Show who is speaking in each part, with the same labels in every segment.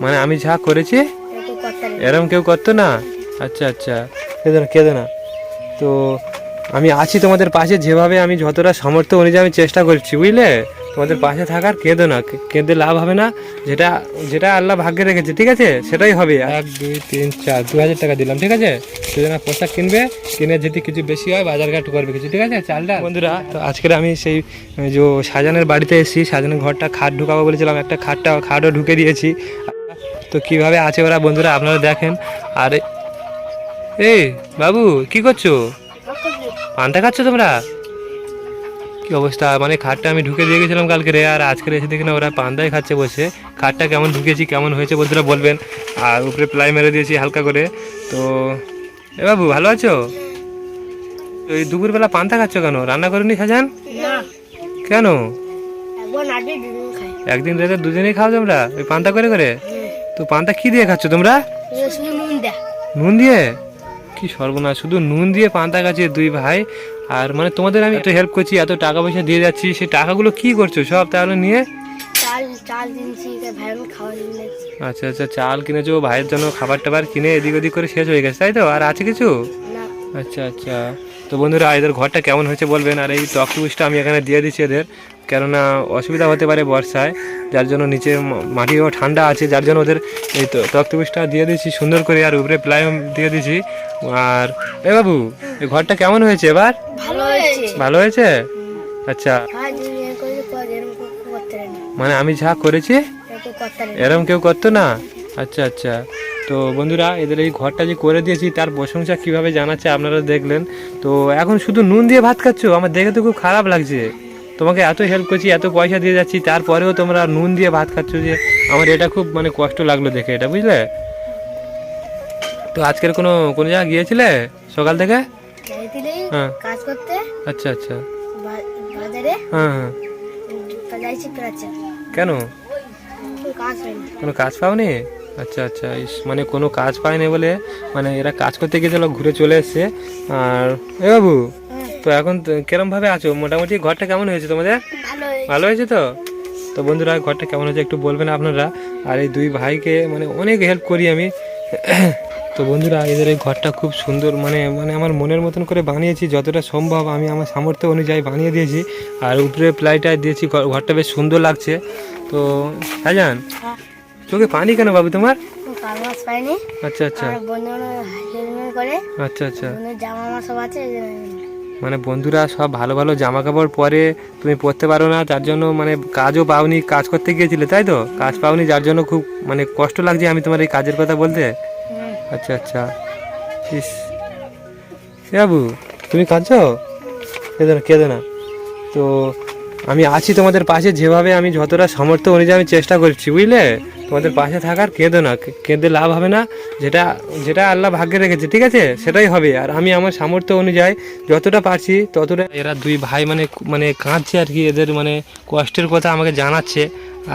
Speaker 1: মানে আমি যা করেছি এরম কেউ করতো না? আচ্ছা আচ্ছা। কেঁদো না কেঁদো না। তো আমি আছি তোমাদের পাশে যেভাবে আমি যতটা সামর্থ্য অনুযায়ী আমি চেষ্টা করছি বুঝলে? তোমাদের পাশে থাকার কেঁদো না কেঁদে লাভ হবে না, যেটা যেটা আল্লাহ ভাগ্যে রেখেছে, ঠিক আছে? সেটাই হবে। এক, দুই, তিন, চার, দু হাজার টাকা দিলাম, ঠিক আছে? সেজন্য পোশাক কিনবে, কিনে যদি কিছু বেশি হয় বাজার ঘাট করবে কিছু, ঠিক আছে চালটা বন্ধুরা, তো আজকের আমি সেই যে সাজানের বাড়িতে এসেছি, সাজানের ঘরটা খাট ঢুকাবো বলেছিলাম, একটা খাটটা, খাটও ঢুকে দিয়েছি। তো কীভাবে আছে ওরা, বন্ধুরা, আপনারা দেখেন। আর এই, বাবু, কি করছ? পান্তা খাচ্ছ তোমরা? অবস্থা? মানে খাটটা আমি ঢুকে দিয়ে গেছিলাম কালকে রে আর আজকে এসে দেখি না ওরা পান্তাই খাচ্ছে বসে। খাটটা কেমন ঢুকেছি কেমন হয়েছে বন্ধুরা বলবেন। আর উপরে প্লাই মেরে দিয়েছি হালকা করে। তো এ বাবু ভালো আছো? ওই দুপুরবেলা পান্তা খাচ্ছ কেন? রান্না করেনি সাজান কেন? একদিন রেতে দুজনেই খাও তোমরা? ওই পান্তা করে করে? তো পান্তা কি দিয়ে খাচ্ছ তোমরা?
Speaker 2: নুন দিয়ে?
Speaker 1: কি সর্বনাশ শুধু নুন দিয়ে পান্তা খাচ্ছে দুই ভাই। আর মানে তোমাদের আমি এত হেল্প করছি এত টাকা পয়সা দিয়ে যাচ্ছি সেই টাকাগুলো কি করছ সব তাহলে নিয়ে?
Speaker 2: চাল চাল কিনছি ভাই আমি
Speaker 1: আচ্ছা আচ্ছা চাল কিনেছো ভাইয়ের জন্য খাবার টাবার কিনে এদিক ওদিক করে শেষ হয়ে গেছে তাই তো? আর আছে কিছু? আচ্ছা আচ্ছা। তো বন্ধুরা এদের ঘরটা কেমন হয়েছে বলবেন? আর এই টক টুসটা আমি এখানে দিয়ে দিচ্ছি এদের কেননা অসুবিধা হতে পারে বর্ষায় যার জন্য নিচে মাটিও ঠান্ডা আছে যার জন্য ওদের এই টক টুসটা দিয়ে দিচ্ছি সুন্দর করে আর উপরে প্লাই দিয়ে দিচ্ছি। আর এ বাবু এই ঘরটা কেমন হয়েছে এবার?
Speaker 2: ভালো হয়েছে।
Speaker 1: ভালো হয়েছে? আচ্ছা। মানে আমি যা করেছি এরম কেউ করতো না? আচ্ছা আচ্ছা। তো বন্ধুরা এদের এই ঘরটা যে করে দিয়েছি তার প্রশংসা কীভাবে জানাচ্ছে আপনারা দেখলেন। তো এখন শুধু নুন দিয়ে ভাত খাচ্ছ? আমার দেখে তো খুব খারাপ লাগছে। তোমাকে এত হেল্প করছি এত পয়সা দিয়ে যাচ্ছি তারপরেও তোমরা নুন দিয়ে ভাত খাচ্ছ যে আমার এটা খুব মানে কষ্ট লাগল দেখে এটা বুঝলে? তো আজকের কোনো কোনো জায়গায় গিয়েছিলে সকাল থেকে?
Speaker 2: কাজ করতে
Speaker 1: আচ্ছা আচ্ছা।
Speaker 2: বাজারে
Speaker 1: হ্যাঁ হ্যাঁ।
Speaker 2: যাইছি প্রাচ্য।
Speaker 1: কেন? কোনো কাজ পাওনি? আচ্ছা আচ্ছা ইস, মানে কোনো কাজ পায়নি বলে মানে এরা কাজ করতে গিয়েছিল ঘুরে চলে এসছে। আর এ বাবু
Speaker 2: হ্যাঁ।
Speaker 1: তো এখন কিরম ভাবে আছো? মোটামুটি ঘরটা কেমন হয়েছে তোমাদের?
Speaker 2: ভালো হয়েছে
Speaker 1: তো? তো বন্ধুরা ঘরটা কেমন হয়েছে একটু বলবেন আপনারা। আর এই দুই ভাইকে মানে অনেক হেল্প করি আমি। তো বন্ধুরা এদের এই ঘরটা খুব সুন্দর। মানে মানে আমার মনের মতন করে বানিয়েছি যতটা সম্ভব আমি আমার সামর্থ্য অনুযায়ী বানিয়ে দিয়েছি। আর উপরে প্লাইটা দিয়েছি ঘর- ঘরটা বেশ সুন্দর লাগছে। তো হ্যাঁ জান চোখে পানি কেন বাবু তোমার? আচ্ছা আচ্ছা। আচ্ছা আচ্ছা।
Speaker 2: জামা আমার সব আছে
Speaker 1: মানে বন্ধুরা সব ভালো ভালো জামা কাপড় পরে তুমি পরতে পারো না তার জন্য মানে কাজও পাওনি কাজ করতে গিয়েছিলে তাই তো? কাজ পাওনি যার জন্য খুব মানে কষ্ট লাগছে আমি তোমার এই কাজের কথা বলতে। আচ্ছা আচ্ছা। ইস। বাবু তুমি কাঁদছো? কেঁদো না কেঁদো না তো আমি আছি তোমাদের পাশে যেভাবে আমি যতটা সামর্থ্য অনুযায়ী আমি চেষ্টা করছি বুঝলে? তোমাদের পাশে থাকার কেঁদো না কেঁদে লাভ হবে না। যেটা যেটা আল্লাহ ভাগ্যে রেখেছে, ঠিক আছে? সেটাই হবে। আর আমি আমার সামর্থ্য অনুযায়ী যতটা পারছি, ততটা এরা দুই ভাই মানে মানে কাঁদছে আর কি, এদের মানে কষ্টের কথা আমাকে জানাচ্ছে।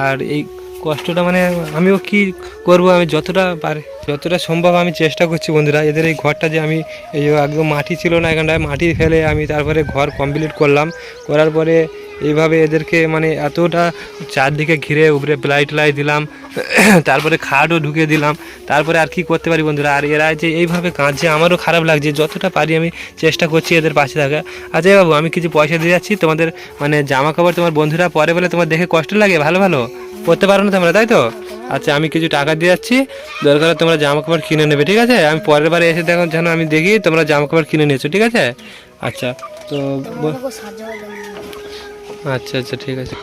Speaker 1: আর এই কষ্টটা মানে আমিও কি করব, আমি যতটা পারি, যতটা সম্ভব আমি চেষ্টা করছি বন্ধুরা। এদের এই ঘরটা যে আমি, এই একদম মাটি ছিল না এখানটায়, মাটি ফেলে আমি তারপরে ঘর কমপ্লিট করলাম। করার পরে এইভাবে এদেরকে মানে এতটা চারদিকে ঘিরে উপরে প্লাই টলাই দিলাম। তারপরে খাটও ঢুকে দিলাম। তারপরে আর কি করতে পারি বন্ধুরা? আর এরা যে এইভাবে কাঁদছে, আমারও খারাপ লাগছে। যতটা পারি আমি চেষ্টা করছি এদের পাশে থাকা। আচ্ছা বাবু, আমি কিছু পয়সা দিয়ে যাচ্ছি। তোমাদের মানে জামা কাপড় তোমার বন্ধুরা পরে বলে তোমার দেখে কষ্ট লাগে? ভালো ভালো। পড়তে পারো না তোমরা, তাই তো? আচ্ছা আমি কিছু টাকা দিয়ে যাচ্ছি। দরকার তোমরা জামা কাপড় কিনে নেবে, ঠিক আছে? আমি পরের বারে এসে দেখো যেন আমি দেখি তোমরা জামা কাপড় কিনে নিয়েছো, ঠিক আছে? আচ্ছা তো ব-
Speaker 2: আমাকে সাহায্য করে দেন।
Speaker 1: আচ্ছা আচ্ছা ঠিক আছে।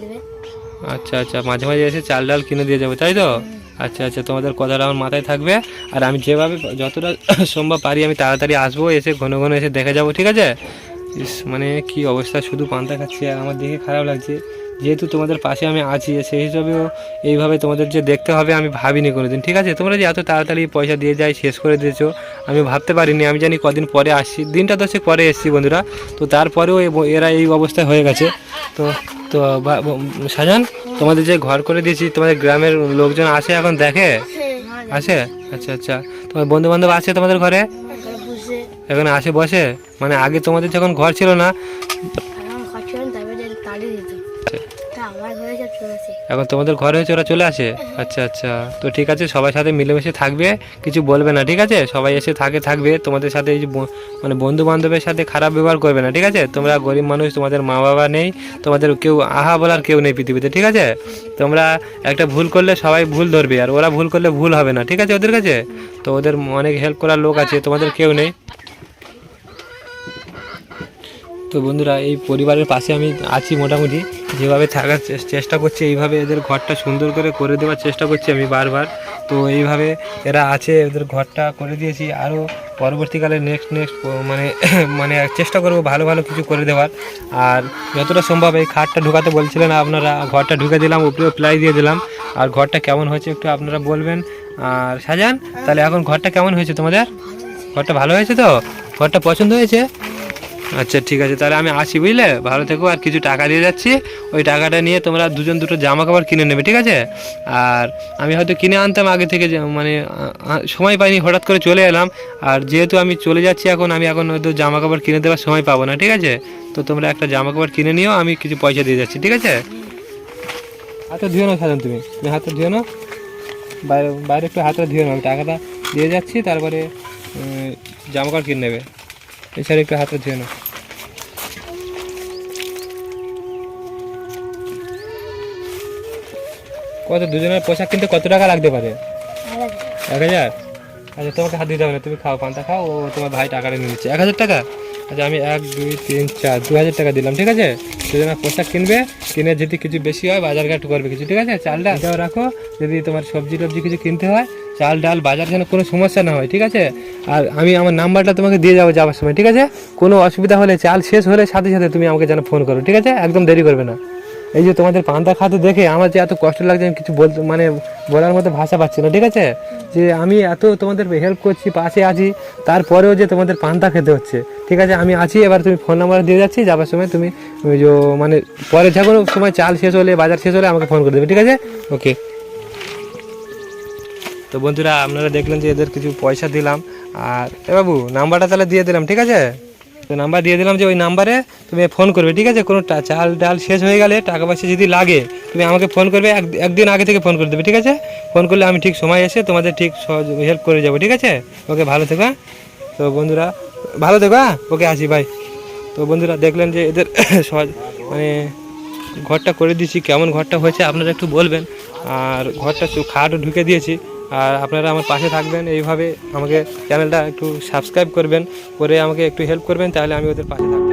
Speaker 2: দেবে।
Speaker 1: আচ্ছা আচ্ছা মাঝে মাঝে এসে চাল ডাল কিনে দিয়ে যাবে তাই তো? আচ্ছা আচ্ছা তোমাদের কথাটা আমার মাথায় থাকবে। আর আমি যেভাবে যতটা সম্ভব পারি আমি তাড়াতাড়ি আসব এসে ঘন ঘন এসে দেখে যাব ঠিক আছে? ইস মানে কি অবস্থা শুধু পান্তা খাচ্ছি আর আমার দেখে খারাপ লাগছে। যেহেতু তোমাদের পাশে আমি আছি সেই হিসাবেও এইভাবে তোমাদের যে দেখতে হবে আমি ভাবিনি কোনো দিন ঠিক আছে তোমরা যে এত তাড়াতাড়ি পয়সা দিয়ে যাই শেষ করে দিয়েছ আমি ভাবতে পারিনি আমি জানি কদিন পরে আসছি। দিনটা তো সে পরে এসছি বন্ধুরা তো তারপরেও এরা এই অবস্থায় হয়ে গেছে। তো তো সাজান তোমাদের যে ঘর করে দিয়েছি তোমাদের গ্রামের লোকজন আসে এখন দেখে? আসে। আচ্ছা আচ্ছা। তোমার বন্ধু বান্ধব আছে তোমাদের ঘরে? এখানে আসে বসে? মানে আগে তোমাদের যখন ঘর ছিল না
Speaker 2: এখন
Speaker 1: তোমাদের ঘরে হয়েছে ওরা চলে আসে? আচ্ছা আচ্ছা। তো ঠিক আছে সবার সাথে মিলেমিশে থাকবে কিছু বলবে না ঠিক আছে? সবাই এসে থাকে থাকবে। তোমাদের সাথে এই যে মানে বন্ধু বান্ধবের সাথে খারাপ ব্যবহার করবে না ঠিক আছে? তোমরা গরিব মানুষ তোমাদের মা বাবা নেই তোমাদের কেউ আহা বলার কেউ নেই পৃথিবীতে ঠিক আছে? তোমরা একটা ভুল করলে সবাই ভুল ধরবে আর ওরা ভুল করলে ভুল হবে না ঠিক আছে ওদের কাছে? তো ওদের অনেক হেল্প করার লোক আছে তোমাদের কেউ নেই। তো বন্ধুরা, এই পরিবারের পাশে আমি আছি মোটামুটি। যেভাবে থাকার চেষ্টা করছি, এইভাবে এদের ঘরটা সুন্দর করে করে দেওয়ার চেষ্টা করছি আমি বারবার। তো এইভাবে এরা আছে, এদের ঘরটা করে দিয়েছি। আরও পরবর্তীকালে নেক্সট নেক্সট মানে মানে চেষ্টা করব ভালো ভালো কিছু করে দেওয়ার। আর যতটা সম্ভব এই খাটটা ঢুকাতে বলছিলেন আপনারা, ঘরটা ঢুকে দিলাম উপরেও প্লাই দিয়ে দিলাম। আর ঘরটা কেমন হয়েছে একটু আপনারা বলবেন। আর সাজান, তাহলে এখন ঘরটা কেমন হয়েছে তোমাদের? ঘরটা ভালো হয়েছে তো? ঘরটা পছন্দ হয়েছে? আচ্ছা ঠিক আছে, তাহলে আমি আসি, বুঝলে? ভালো থেকো, আর কিছু টাকা দিয়ে যাচ্ছি। ওই টাকাটা নিয়ে তোমরা দুজন দুটো জামা কাপড় কিনে নেবে, ঠিক আছে? আর আমি হয়তো কিনে আনতাম আগে থেকে মানে সময় পাইনি, হঠাৎ করে চলে এলাম। আর যেহেতু আমি চলে যাচ্ছি এখন, আমি এখন হয়তো জামা কাপড় কিনে দেওয়ার সময় পাবো না, ঠিক আছে? তো তোমরা একটা জামা কাপড় কিনে নিও, আমি কিছু পয়সা দিয়ে যাচ্ছি, ঠিক আছে? হাতে ধুয়ে নাও, সাজান তুমি। তুমি হাতে ধুয়ে নাও। বাইরে বাইরে একটু হাতে ধুয়ে নাও। টাকাটা দিয়ে যাচ্ছি, তারপরে জামা কাপড় কিনে নেবে। এছাড়া একটু হাতে ধুয়ে নাও। কত দুজনের পোশাক কিনতে কত টাকা লাগতে পারে? এক হাজার। আচ্ছা তোমাকে হাত দিতে হবে না তুমি খাও পান্তা খাও ও তোমার ভাই টাকাটা নিয়ে নিচ্ছে। এক হাজার টাকা? আচ্ছা আমি এক, দুই, তিন, চার দু হাজার টাকা দিলাম, ঠিক আছে? দুজনের পোশাক কিনবে, কিনে যদি কিছু বেশি হয়, বাজার ঘাট করবে কিছু, ঠিক আছে? চাল ডাল এটাও রাখো, যদি তোমার সবজি টবজি কিছু কিনতে হয়, চাল ডাল বাজার যেন কোনো সমস্যা না হয়, ঠিক আছে? আর আমি আমার নাম্বারটা তোমাকে দিয়ে যাব যাওয়ার সময়, ঠিক আছে? কোনো অসুবিধা হলে, চাল শেষ হলে সাথে সাথে তুমি আমাকে যেন ফোন করো, ঠিক আছে? একদম দেরি করবে না। এই যে তোমাদের পান্তা খাতে দেখে আমার যে এত কষ্ট লাগছে, আমি কিছু বলতে মানে বলার মতো ভাষা পাচ্ছি না, ঠিক আছে? যে আমি এত তোমাদের হেল্প করছি, পাশে আছি, তারপরেও যে তোমাদের পান্তা খেতে হচ্ছে, ঠিক আছে? আমি আছি, এবার তুমি ফোন নাম্বার দিয়ে যাচ্ছি, যাবার সময় তুমি ওই যে মানে পরে যে কোনো সময় চাল শেষ হলে, বাজার শেষ হলে আমাকে ফোন করে দেবে, ঠিক আছে? ওকে তো বন্ধুরা, আপনারা দেখলেন যে এদের কিছু পয়সা দিলাম, আর এ বাবু নাম্বারটা তাহলে দিয়ে দিলাম, ঠিক আছে? তো নাম্বার দিয়ে দিলাম যে ওই নাম্বারে তুমি ফোন করবে, ঠিক আছে? কোনো চাল ডাল শেষ হয়ে গেলে টাকা পয়সা যদি লাগে, তুমি আমাকে ফোন করবে, এক একদিন আগে থেকে ফোন করে দেবে, ঠিক আছে? ফোন করলে আমি ঠিক সময় এসে তোমাদের ঠিক সহজ হেল্প করে যাব, ঠিক আছে? ওকে, ভালো থেকো হ্যাঁ? তো বন্ধুরা, ভালো থেকো হ্যাঁ? ওকে, আসি ভাই তো বন্ধুরা, দেখলেন যে এদের সহজ মানে ঘরটা করে দিয়েছি, কেমন ঘরটা হয়েছে আপনারা একটু বলবেন। আর ঘরটা খাটও ঢুকে দিয়েছি। আর আপনারা আমার পাশে থাকবেন। এইভাবে আমাকে চ্যানেলটা একটু সাবস্ক্রাইব করবেন, করে আমাকে একটু হেল্প করবেন, তাহলে আমি ওদের পাশে থাকব।